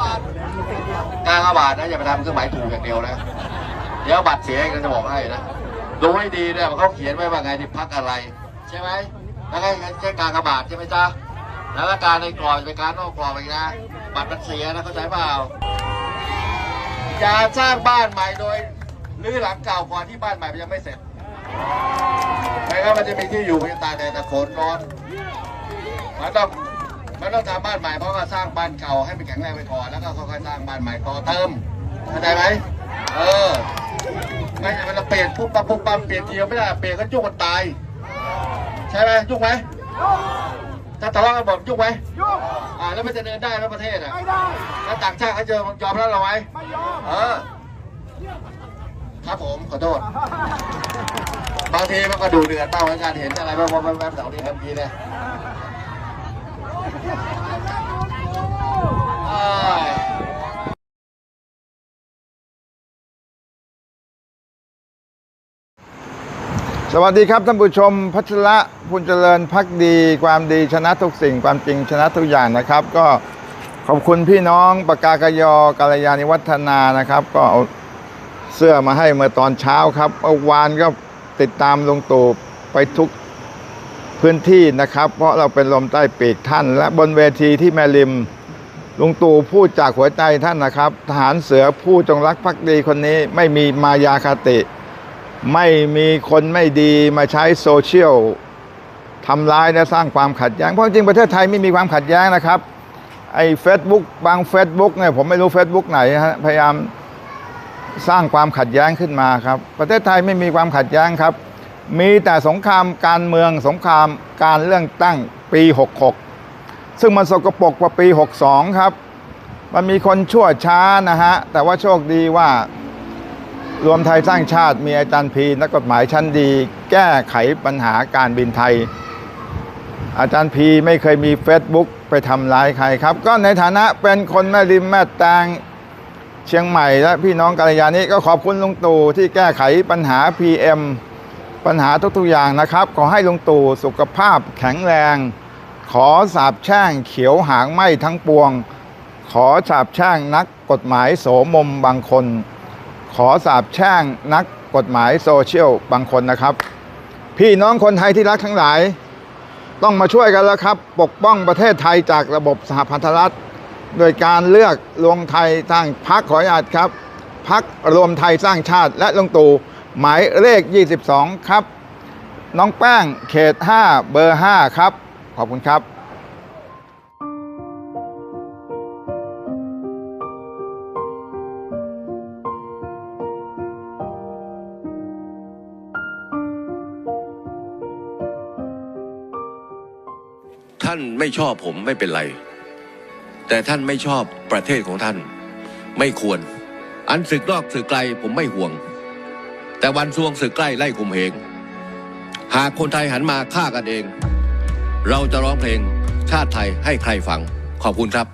กากบาทนะอย่าไปทำเครื่องหมายถูกอย่างเดียวนะเดี๋ยวบัตรเสียก็จะบอกให้นะดูให้ดีเนี่ยเขาเขียนไว้ว่าไงที่พักอะไร ใช่ไหมแล้วก็ใช้การกบาทใช่ไหมจ๊ะแล้วการในกรอบเป็นการนอกกรอบอีกนะบัตรมันเสียนะเข้าใจเปล่าอย่าสร้างบ้านใหม่โดยรื้อหลังเก่าก่อนที่บ้านใหม่มันยังไม่เสร็จไม่งั้นมันจะมีที่อยู่มันจะตายแต่ตะโขนร้อนมันต้อง มันต้องทำบ้านใหม่เพราะว่าสร้างบ้านเก่าให้มันแข็งแรงไปก่อนแล้วก็ค่อยๆสร้างบ้านใหม่ต่อเติมเข้าใจไหมเออไม่ใช่มันเปลี่ยนปุ๊บปั๊บปุ๊บปั๊บเปลี่ยนทีเดียวไม่ได้เปลี่ยนก็จุกมันตายใช่ไหมจุกไหมถ้าทะเลาะกันบอกจุกไหมยุ่งอ่าแล้วมันจะเดินได้ไหมประเทศอะไม่ได้แล้วต่างชาติเขาจะยอมรับเราไหมไม่ยอมเออครับผมขอโทษบางทีมันก็ดูเดือดเป้าเหมือนกันเห็นอะไรแบบแบบแบบแถวนี้ทันทีเลย สวัสดีครับท่านผู้ชมพัชระพุนเจริญพักดี ความดีชนะทุกสิ่ง ความจริงชนะทุกอย่างนะครับ ก็ขอบคุณพี่น้องปากากยอกาลยานิวัฒนานะครับ ก็เอาเสื้อมาให้เมื่อตอนเช้าครับเมื่อวานก็ติดตามลงตู่ไปทุกพื้นที่นะครับ เพราะเราเป็นลมใต้ปีกท่าน และบนเวทีที่แม่ริมลุงตู่พูดจากหัวใจท่านนะครับ ทหารเสือผู้จงรักภักดีคนนี้ไม่มีมายาคติ ไม่มีคนไม่ดีมาใช้โซเชียลทำร้ายและสร้างความขัดแย้ง เพราะจริงประเทศไทยไม่มีความขัดแย้งนะครับ ไอ้เฟซบุ๊กบางเฟซบุ๊กเนี่ยผมไม่รู้เฟซบุ๊กไหนฮะพยายามสร้างความขัดแย้งขึ้นมาครับ ประเทศไทยไม่มีความขัดแย้งครับ มีแต่สงครามการเมืองสงครามการเรื่องตั้งปี 66 ซึ่งมันสกปรกกว่าปี 62 ครับ มันมีคนชั่วช้านะฮะ แต่ว่าโชคดีว่า รวมไทยสร้างชาติมีอาจารย์พีนักกฎหมายชั้นดี แก้ไขปัญหาการบินไทย อาจารย์พีไม่เคยมี Facebook ไปทำร้ายใครครับ ก็ในฐานะเป็นคนแม่ริมแม่แตงเชียงใหม่และพี่น้องกัลยานี้ก็ขอบคุณลุงตู่ที่แก้ไขปัญหา PM ปัญหาทุกๆอย่างนะครับ ขอให้ลุงตู่สุขภาพแข็งแรง ขอสาบแช่งเขียวหางไหมทั้งปวง ขอสาบแช่งนักกฎหมายโสมมบางคน ขอสาบแช่งนักกฎหมายโซเชียลบางคนนะครับ พี่น้องคนไทยที่รักทั้งหลาย ต้องมาช่วยกันแล้วครับ ปกป้องประเทศไทยจากระบบสหพันธรัฐ โดยการเลือกรวมไทยสร้างพักขออนุญาตครับพักรวมไทยสร้างชาติและลงตู่หมายเลข 22 ครับ น้องแป้งเขต 5 เบอร์ 5 ครับ ขอบคุณครับ ท่านไม่ชอบผมไม่เป็นไร แต่ท่านไม่ชอบประเทศของท่าน ไม่ควร อันศึกนอกศึกไกลผมไม่ห่วง แต่วันซวงศึกใกล้ไล่ข่มเหงหากคนไทยหันมาฆ่ากันเอง เราจะร้องเพลงชาติไทยให้ใครฟังขอบคุณครับ